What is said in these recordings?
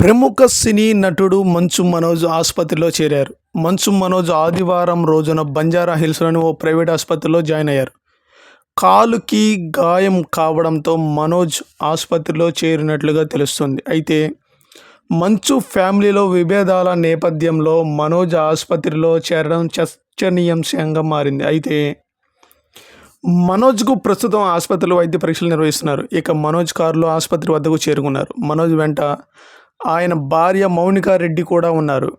ప్రముఖ సినీ నటుడు మంచు మనోజ్ ఆసుపత్రిలో చేరారు. మంచు మనోజ్ ఆదివారం రోజున బంజారా హిల్స్లోని ఓ ప్రైవేట్ ఆసుపత్రిలో జాయిన్ అయ్యారు. కాలుకి గాయం కావడంతో మనోజ్ ఆసుపత్రిలో చేరినట్లుగా తెలుస్తుంది. అయితే మంచు ఫ్యామిలీలో విభేదాల నేపథ్యంలో మనోజ్ ఆసుపత్రిలో చేరడం చర్చనీయాంశంగా మారింది. అయితే మనోజ్కు ప్రస్తుతం ఆసుపత్రిలో వైద్య పరీక్షలు నిర్వహిస్తున్నారు. ఇక మనోజ్ కారులో ఆసుపత్రి వద్దకు చేరుకున్నారు. మనోజ్ వెంట ఆయన భార్య మౌనికా రెడ్డి కూడా ఉన్నారు.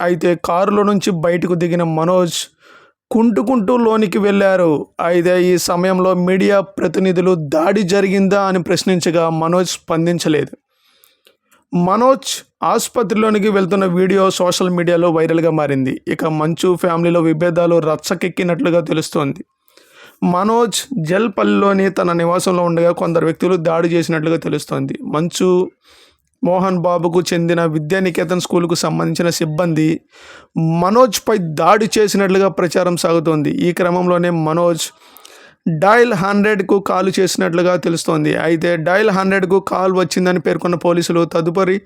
అయితే కారులో నుంచి బయటకు దిగిన మనోజ్ కుంటుకుంటూ లోనికి వెళ్ళారు. అయితే ఈ సమయంలో మీడియా ప్రతినిధులు దాడి జరిగిందా అని ప్రశ్నించగా మనోజ్ స్పందించలేదు. మనోజ్ ఆసుపత్రిలోనికి వెళ్తున్న వీడియో సోషల్ మీడియాలో వైరల్గా మారింది. ఇక మంచు ఫ్యామిలీలో విభేదాలు రచ్చకెక్కినట్లుగా తెలుస్తోంది. మనోజ్ జల్పల్లిలోని తన నివాసంలో ఉండగా కొందరు వ్యక్తులు దాడి చేసినట్లుగా తెలుస్తోంది. మంచు మోహన్ బాబుకు చెందిన విద్యానికేతన్ స్కూల్కు సంబంధించిన సిబ్బంది మనోజ్పై దాడి చేసినట్లుగా ప్రచారం సాగుతోంది. ఈ క్రమంలోనే మనోజ్ డైల్ హండ్రెడ్కు కాల్ చేసినట్లుగా తెలుస్తోంది. అయితే డైల్ హండ్రెడ్కు కాల్ వచ్చిందని పేర్కొన్న పోలీసులు తదుపరి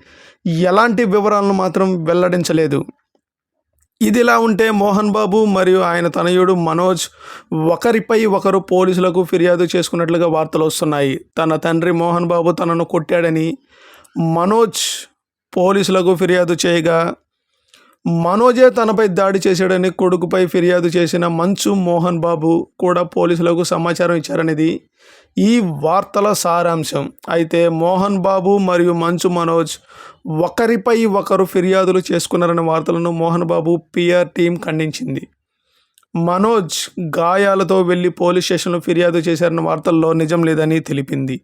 ఎలాంటి వివరాలను మాత్రం వెల్లడించలేదు. ఇదిలా ఉంటే మోహన్ బాబు మరియు ఆయన తనయుడు మనోజ్ ఒకరిపై ఒకరు పోలీసులకు ఫిర్యాదు చేసుకున్నట్లుగా వార్తలు వస్తున్నాయి. తన తండ్రి మోహన్ బాబు తనను కొట్టాడని మనోజ్ పోలీసులకు ఫిర్యాదు చేయగా మనోజే తనపై దాడి చేశాడని కొడుకుపై ఫిర్యాదు చేసిన మంచు మోహన్ బాబు కూడా పోలీసులకు సమాచారం ఇచ్చారనేది ఈ వార్తల సారాంశం. అయితే మోహన్ బాబు మరియు మంచు మనోజ్ ఒకరిపై ఒకరు ఫిర్యాదులు చేసుకున్నారనే వార్తలను మోహన్ బాబు పిఆర్ టీం ఖండించింది. మనోజ్ గాయాలతో వెళ్ళి పోలీస్ స్టేషన్లో ఫిర్యాదు చేశారన్న వార్తల్లో నిజం లేదని తెలిపింది.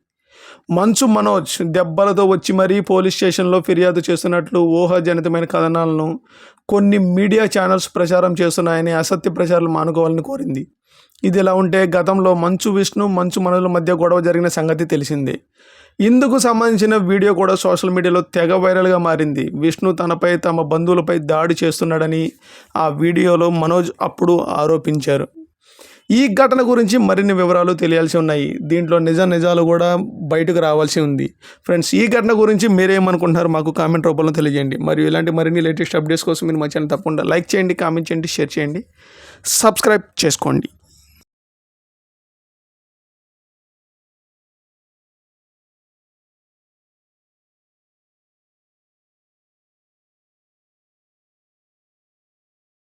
మంచు మనోజ్ దెబ్బలతో వచ్చి మరీ పోలీస్ స్టేషన్లో ఫిర్యాదు చేస్తున్నట్లు ఊహాజనితమైన కథనాలను కొన్ని మీడియా ఛానల్స్ ప్రచారం చేస్తున్నాయని అసత్య ప్రచారాలు మానుకోవాలని కోరింది. ఇది ఇలా ఉంటే గతంలో మంచు విష్ణు మంచు మనోజ్ల మధ్య గొడవ జరిగిన సంగతి తెలిసిందే. ఇందుకు సంబంధించిన వీడియో కూడా సోషల్ మీడియాలో తెగ వైరల్గా మారింది. విష్ణు తనపై తమ బంధువులపై దాడి చేస్తున్నాడని ఆ వీడియోలో మనోజ్ అప్పుడు ఆరోపించారు. ఈ ఘటన గురించి మరిన్ని వివరాలు తెలియాల్సి ఉన్నాయి. దీంట్లో నిజ నిజాలు కూడా బయటకు రావాల్సి ఉంది. ఫ్రెండ్స్ ఈ ఘటన గురించి మీరేమనుకుంటున్నారు మాకు కామెంట్ రూపంలో తెలియజేయండి. మరియు ఇలాంటి మరిన్ని లేటెస్ట్ అప్డేట్స్ కోసం మీరు మా ఛానల్ తప్పకుండా లైక్ చేయండి కామెంట్ చేయండి షేర్ చేయండి సబ్స్క్రైబ్ చేసుకోండి.